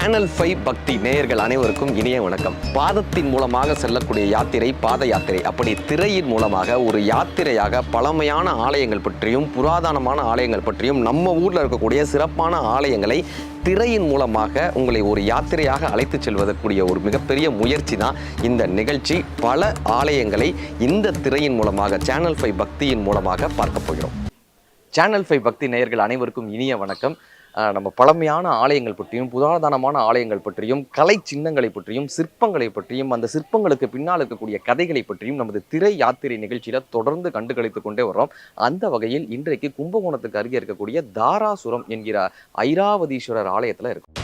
Channel five பக்தி நேயர்கள் அனைவருக்கும் இனிய வணக்கம். பாதத்தின் மூலமாக செல்லக்கூடிய யாத்திரை பாத யாத்திரை. அப்படி திரையின் மூலமாக ஒரு யாத்திரையாக பழமையான ஆலயங்கள் பற்றியும் புராதனமான ஆலயங்கள் பற்றியும் நம்ம ஊரில் இருக்கக்கூடிய சிறப்பான ஆலயங்களை திரையின் மூலமாக உங்களை ஒரு யாத்திரையாக அழைத்து செல்வதற்குரிய ஒரு மிகப்பெரிய முயற்சி தான் இந்த நிகழ்ச்சி. பல ஆலயங்களை இந்த திரையின் மூலமாக சேனல் ஃபைவ் பக்தியின் மூலமாக பார்க்க போகிறோம். சேனல் ஃபைவ் பக்தி நேயர்கள் அனைவருக்கும் இனிய வணக்கம். நம்ம பழமையான ஆலயங்கள் பற்றியும் புராதனமான ஆலயங்கள் பற்றியும் கலை சின்னங்களை பற்றியும் சிற்பங்களை பற்றியும் அந்த சிற்பங்களுக்கு பின்னால் இருக்கக்கூடிய கதைகளை பற்றியும் நமது திரை யாத்திரை நிகழ்ச்சியில் தொடர்ந்து கண்டுகளித்து கொண்டே வர்றோம். அந்த வகையில் இன்றைக்கு கும்பகோணத்துக்கு அருகே இருக்கக்கூடிய தாராசுரம் என்கிற ஐராவதீஸ்வரர் ஆலயத்தில் இருக்கும்.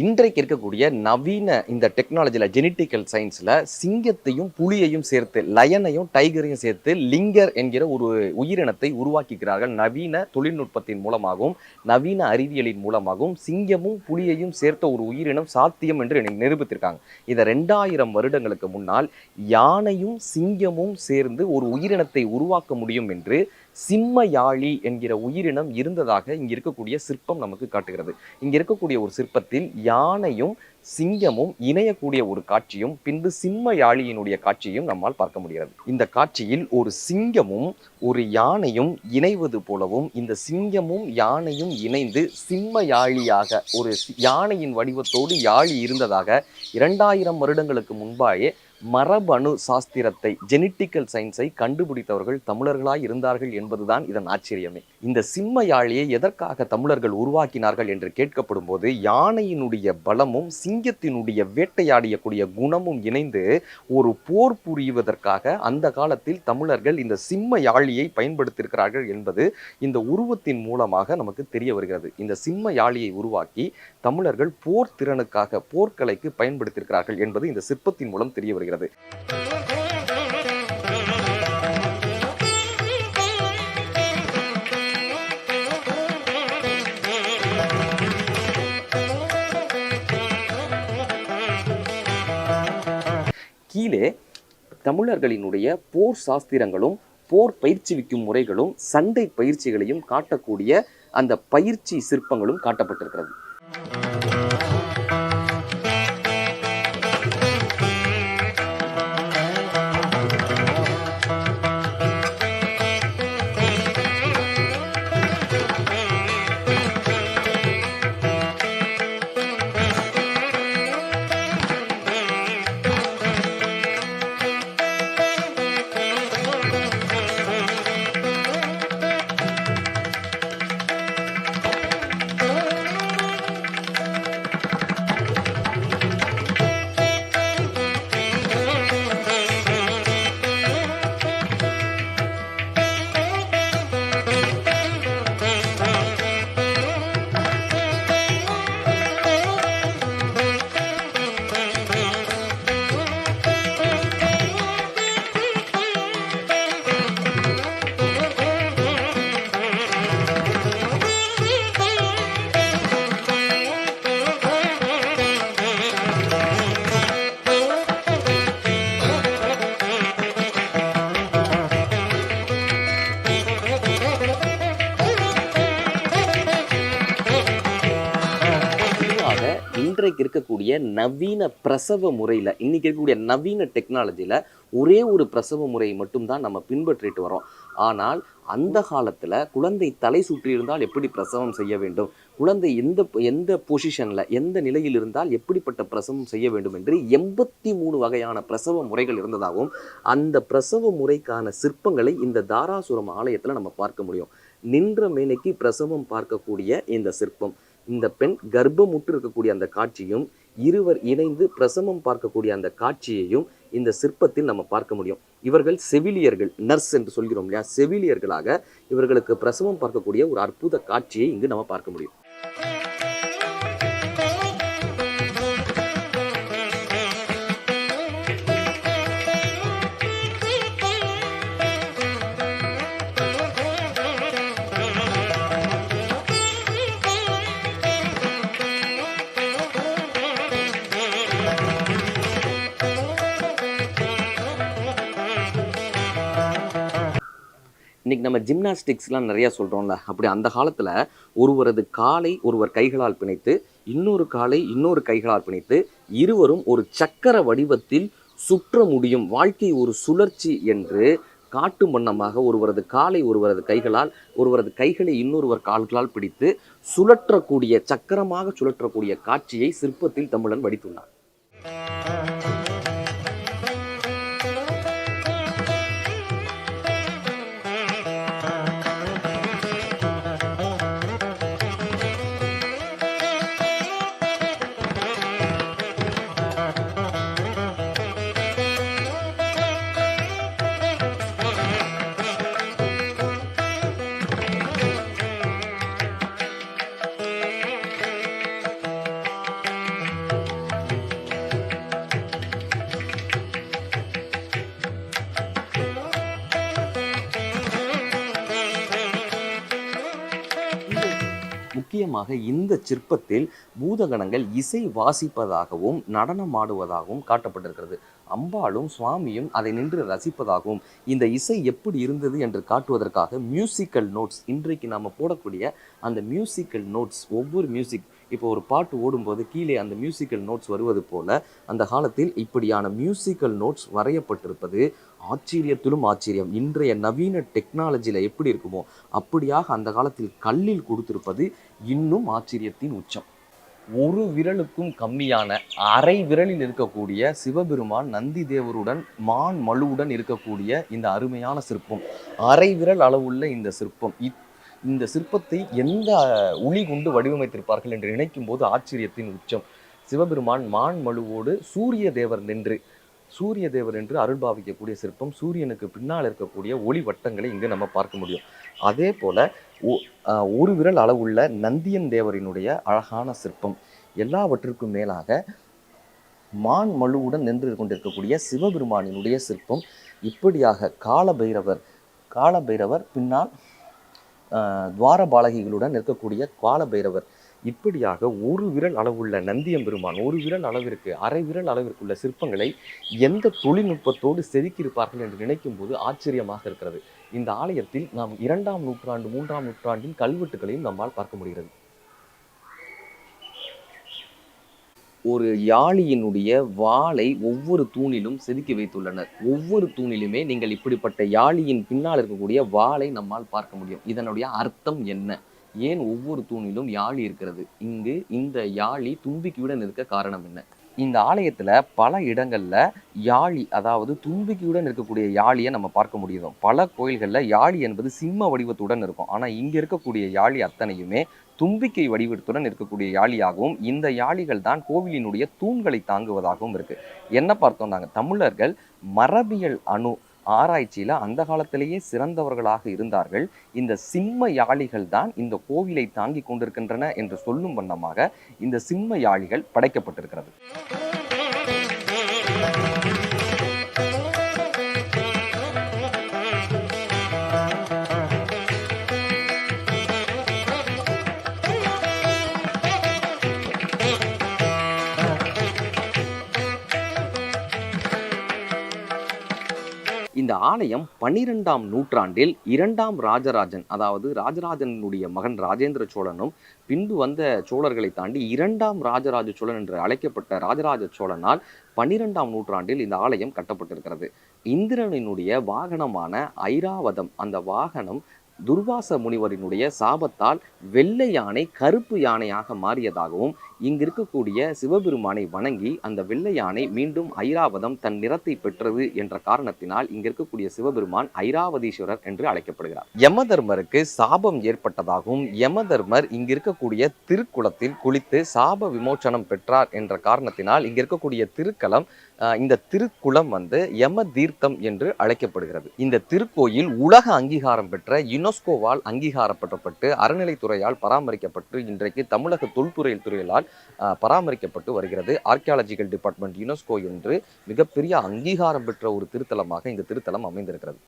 இன்றைக்கு இருக்கக்கூடிய நவீன இந்த டெக்னாலஜியில் ஜெனட்டிக்கல் சயின்ஸில் சிங்கத்தையும் புலியையும் சேர்த்து லயனையும் டைகரையும் சேர்த்து லிங்கர் என்கிற ஒரு உயிரினத்தை உருவாக்கிக்கிறார்கள். நவீன தொழில்நுட்பத்தின் மூலமாகவும் நவீன அறிவியலின் மூலமாகவும் சிங்கமும் புலியையும் சேர்த்த ஒரு உயிரினம் சாத்தியம் என்று நிரூபித்திருக்காங்க. இதை ரெண்டாயிரம் வருடங்களுக்கு முன்னால் யானையும் சிங்கமும் சேர்ந்து ஒரு உயிரினத்தை உருவாக்க முடியும் என்று சிம்ம யாழி என்கிற உயிரினம் இருந்ததாக இங்க இருக்கக்கூடிய சிற்பம் நமக்கு காட்டுகிறது. இங்க இருக்கக்கூடிய ஒரு சிற்பத்தில் யானையும் சிங்கமும் இணையக்கூடிய ஒரு காட்சியும் பின்பு சிம்ம யாழியினுடைய காட்சியும் நம்மால் பார்க்க முடிகிறது. இந்த காட்சியில் ஒரு சிங்கமும் ஒரு யானையும் இணைவது போலவும் இந்த சிங்கமும் யானையும் இணைந்து சிம்ம யாழியாக ஒரு யானையின் வடிவத்தோடு யாழி இருந்ததாக இரண்டாயிரம் வருடங்களுக்கு முன்பாயே மரபணு சாஸ்திரத்தை ஜெனட்டிக்கல் சயின்ஸை கண்டுபிடித்தவர்கள் தமிழர்களாய் இருந்தார்கள் என்பதுதான் இதன் ஆச்சரியமே. இந்த சிம்ம யாழியை எதற்காக தமிழர்கள் உருவாக்கினார்கள் என்று கேட்கப்படும் போது யானையினுடைய பலமும் சிங்கத்தினுடைய வேட்டையாடியக்கூடிய குணமும் இணைந்து ஒரு போர் புரிவதற்காக அந்த காலத்தில் தமிழர்கள் இந்த சிம்ம யாழியை பயன்படுத்தியிருக்கிறார்கள் என்பது இந்த உருவத்தின் மூலமாக நமக்கு தெரிய வருகிறது. இந்த சிம்ம யாழியை உருவாக்கி தமிழர்கள் போர் திறனுக்காக போர்க்கலைக்கு பயன்படுத்தியிருக்கிறார்கள் என்பது இந்த சிற்பத்தின் மூலம் தெரிய வருகிறது. கீழே தமிழர்களினுடைய போர் சாஸ்திரங்களும் போர் பயிற்சிவிக்கும் முறைகளும் சண்டை பயிற்சிகளையும் காட்டக்கூடிய அந்த பயிற்சி சிற்பங்களும் காட்டப்பட்டிருக்கிறது. இருக்கக்கூடிய நவீன பிரசவ முறையில் இன்றைக்கி இருக்கக்கூடிய நவீன டெக்னாலஜியில் ஒரே ஒரு பிரசவ முறையை மட்டும்தான் நம்ம பின்பற்றிட்டு வரோம் ஆனால் அந்த காலத்தில் குழந்தை தலை சுற்றி இருந்தால் எப்படி பிரசவம் செய்ய வேண்டும்? குழந்தை எந்த எந்த பொசிஷனில் எந்த நிலையில் இருந்தால் எப்படிப்பட்ட பிரசவம் செய்ய வேண்டும் என்று எண்பத்தி மூணு வகையான பிரசவ முறைகள் இருந்ததாகவும் அந்த பிரசவ முறைக்கான சிற்பங்களை இந்த தாராசுரம் ஆலயத்தில் நம்ம பார்க்க முடியும். நின்ற மேனைக்கு பிரசவம் பார்க்கக்கூடிய இந்த சிற்பம். இந்த பெண் கர்ப்பமுற்று இருக்கக்கூடிய அந்த காட்சியும் இருவர் இணைந்து பிரசவம் பார்க்கக்கூடிய அந்த காட்சியையும் இந்த சிற்பத்தில் நம்ம பார்க்க முடியும். இவர்கள் செவிலியர்கள் நர்ஸ் என்று சொல்கிறோம் இல்லையா? செவிலியர்களாக இவர்களுக்கு பிரசவம் பார்க்கக்கூடிய ஒரு அற்புத காட்சியை இங்கு நம்ம பார்க்க முடியும். இன்னைக்கு நம்ம ஜிம்னாஸ்டிக்ஸ்லாம் நிறையா சொல்கிறோம்ல அப்படி அந்த காலத்தில் ஒருவரது காலை ஒருவர் கைகளால் பிணைத்து இன்னொரு காலை இன்னொரு கைகளால் பிணைத்து இருவரும் ஒரு சக்கர வடிவத்தில் சுற்ற முடியும் வாழ்க்கை ஒரு சுழற்சி என்று காட்டும் வண்ணமாக ஒருவரது காலை ஒருவரது கைகளால் ஒருவரது கைகளை இன்னொருவர் கால்களால் பிடித்து சுழற்றக்கூடிய சக்கரமாக சுழற்றக்கூடிய காட்சியை சிற்பத்தில் தமிழன் வடித்துள்ளார் முக்கியமாக இந்த சிற்பத்தில் பூதகணங்கள் இசை வாசிப்பதாகவும் நடனமாடுவதாகவும் காட்டப்பட்டிருக்கிறது. அம்பாளும் சுவாமியும் அதை நின்று ரசிப்பதாகவும் இந்த இசை எப்படி இருந்தது என்று காட்டுவதற்காக மியூசிக்கல் நோட்ஸ் இன்றைக்கு நாம் போடக்கூடிய அந்த மியூசிக்கல் நோட்ஸ் ஒவ்வொரு மியூசிக் இப்போ ஒரு பாட்டு ஓடும்போது கீழே அந்த மியூசிக்கல் நோட்ஸ் வருவது போல அந்த காலத்தில் இப்படியான மியூசிக்கல் நோட்ஸ் வரையப்பட்டிருப்பது ஆச்சரியத்திலும் ஆச்சரியம். இன்றைய நவீன டெக்னாலஜியில் எப்படி இருக்குமோ அப்படியாக அந்த காலத்தில் கல்லில் கொடுத்திருப்பது இன்னும் ஆச்சரியத்தின் உச்சம். ஒரு விரலுக்கும் கம்மியான அரை விரலில் இருக்கக்கூடிய சிவபெருமான் நந்தி தேவருடன் மான் மழுவுடன் இருக்கக்கூடிய இந்த அருமையான சிற்பம். அரை விரல் அளவுள்ள இந்த சிற்பம். இந்த சிற்பத்தை எந்த உளி கொண்டு வடிவமைத்திருப்பார்கள் என்று நினைக்கும் போது ஆச்சரியத்தின் உச்சம். சிவபெருமான் மான் மழுவோடு சூரிய தேவர் நின்று சூரிய தேவர் என்று அருள் பாவிக்கக்கூடிய சிற்பம் சூரியனுக்கு பின்னால் இருக்கக்கூடிய ஒளி வட்டங்களை இங்கு நம்ம பார்க்க முடியும். அதே போல ஒ- ஒரு விரல் அளவுள்ள நந்தியன் தேவரினுடைய அழகான சிற்பம் எல்லாவற்றிற்கும் மேலாக மான் மழுவுடன் நின்று கொண்டிருக்கக்கூடிய சிவபெருமானினுடைய சிற்பம் இப்படியாக காலபைரவர் காலபைரவர் பின்னால் துவார பாலகிகளுடன் இருக்கக்கூடிய காலபைரவர் இப்படியாக ஒரு விரல் அளவுள்ள நந்தியம்பெருமான் ஒரு விரல் அளவிற்கு அரை விரல் அளவிற்குள்ள சிற்பங்களை எந்த தொழில்நுட்பத்தோடு செதுக்கியிருப்பார்கள் என்று நினைக்கும் போது ஆச்சரியமாக இருக்கிறது. இந்த ஆலயத்தில் நாம் இரண்டாம் நூற்றாண்டு மூன்றாம் நூற்றாண்டின் கல்வெட்டுகளையும் நம்மால் பார்க்க முடிகிறது. ஒரு யாழியினுடைய வாளை ஒவ்வொரு தூணிலும் செதுக்கி வைத்துள்ளனர். ஒவ்வொரு தூணிலுமே நீங்கள் இப்படிப்பட்ட யாழியின் பின்னால் இருக்கக்கூடிய வாளை நம்மால் பார்க்க முடியும். இதனுடைய அர்த்தம் என்ன? ஏன் ஒவ்வொரு தூணிலும் யாழி இருக்கிறது? இங்கு இந்த யாழி தும்பிக்கையுடன் இருக்க காரணம் என்ன? இந்த ஆலயத்துல பல இடங்கள்ல யாழி அதாவது தும்பிக்கையுடன் இருக்கக்கூடிய யாழியை நம்ம பார்க்க முடியும் பல கோயில்களில் யாழி என்பது சிம்ம வடிவத்துடன் இருக்கும். ஆனால் இங்கே இருக்கக்கூடிய யாழி அத்தனையுமே தும்பிக்கை வடிவத்துடன் இருக்கக்கூடிய யாழியாகவும் இந்த யாழிகள் தான் கோவிலினுடைய தூண்களை தாங்குவதாகவும் இருக்கு. என்ன பார்த்தோம் நாங்கள் தமிழர்கள் மரபியல் அணு ஆராய்ச்சியில அந்த காலத்திலேயே சிறந்தவர்களாக இருந்தார்கள். இந்த சிம்ம யாழிகள் தான் இந்த கோவிலை தாங்கி கொண்டிருக்கின்றன என்று சொல்லும் வண்ணமாக இந்த சிம்ம யாழிகள் படைக்கப்பட்டிருக்கிறது. இந்த ஆலயம் பன்னிரெண்டாம் நூற்றாண்டில் இரண்டாம் ராஜராஜன் அதாவது ராஜராஜனுடைய மகன் ராஜேந்திர சோழனும் பின்பு வந்த சோழர்களை தாண்டி இரண்டாம் ராஜராஜ சோழன் என்று அழைக்கப்பட்ட ராஜராஜ சோழனால் பன்னிரெண்டாம் நூற்றாண்டில் இந்த ஆலயம் கட்டப்பட்டிருக்கிறது. இந்திரனினுடைய வாகனமான ஐராவதம் அந்த வாகனம் துர்வாச முனிவரினுடைய சாபத்தால் வெள்ளை யானை கருப்பு யானையாக மாறியதாகவும் இங்கிருக்கக்கூடிய சிவபெருமானை வணங்கி அந்த வெள்ளை யானை மீண்டும் ஐராவதம் தன் நிறத்தை பெற்றது என்ற காரணத்தினால் இங்கிருக்கக்கூடிய சிவபெருமான் ஐராவதீஸ்வரர் என்று அழைக்கப்படுகிறார். யமதர்மருக்கு சாபம் ஏற்பட்டதாகவும் யமதர்மர் இங்கிருக்கக்கூடிய திருக்குளத்தில் குளித்து சாப விமோச்சனம் பெற்றார் என்ற காரணத்தினால் இங்கிருக்கக்கூடிய திருக்கலம் திருக்களம் இந்த திருக்குளம் வந்து யம தீர்த்தம் என்று அழைக்கப்படுகிறது. இந்த திருக்கோயில் உலக அங்கீகாரம் பெற்ற யுனெஸ்கோவால் அங்கீகாரப்பட்டப்பட்டு அறநிலைத்துறையால் பராமரிக்கப்பட்டு இன்றைக்கு தமிழக தொல்பொருள் துறையால் பராமரிக்கப்பட்டு வருகிறது. ஆர்கியாலஜிக்கல் டிபார்ட்மெண்ட் யுனெஸ்கோ என்று மிகப்பெரிய அங்கீகாரம் பெற்ற ஒரு திருத்தலமாக இந்த திருத்தலம் அமைந்திருக்கிறது.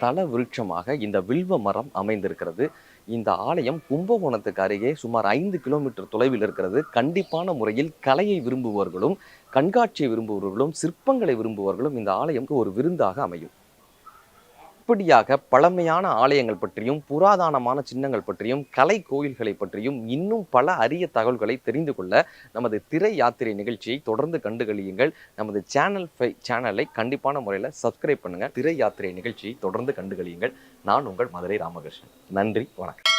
தல விருட்சமாக இந்த வில்வ மரம் அமைந்திருக்கிறது. இந்த ஆலயம் கும்பகோணத்துக்கு அருகே சுமார் ஐந்து கிலோமீட்டர் தொலைவில் இருக்கிறது. கண்டிப்பான முறையில் கலையை விரும்புபவர்களும் கண்காட்சியை விரும்புபவர்களும் சிற்பங்களை விரும்புபவர்களும் இந்த ஆலயம்க்கு ஒரு விருந்தாக அமையும். இப்படியாக பழமையான ஆலயங்கள் பற்றியும் புராதனமான சின்னங்கள் பற்றியும் கலை கோயில்களை பற்றியும் இன்னும் பல அரிய தகவல்களை தெரிந்து கொள்ள நமது திரை யாத்திரை நிகழ்ச்சியை தொடர்ந்து கண்டுகளியுங்கள். நமது சேனல் ஃபை சேனலை கண்டிப்பான முறையில் சப்ஸ்கிரைப் பண்ணுங்கள் திரை யாத்திரை நிகழ்ச்சியை தொடர்ந்து கண்டுகளியுங்கள். நான் உங்கள் மதுரை ராமகிருஷ்ணன். நன்றி வணக்கம்.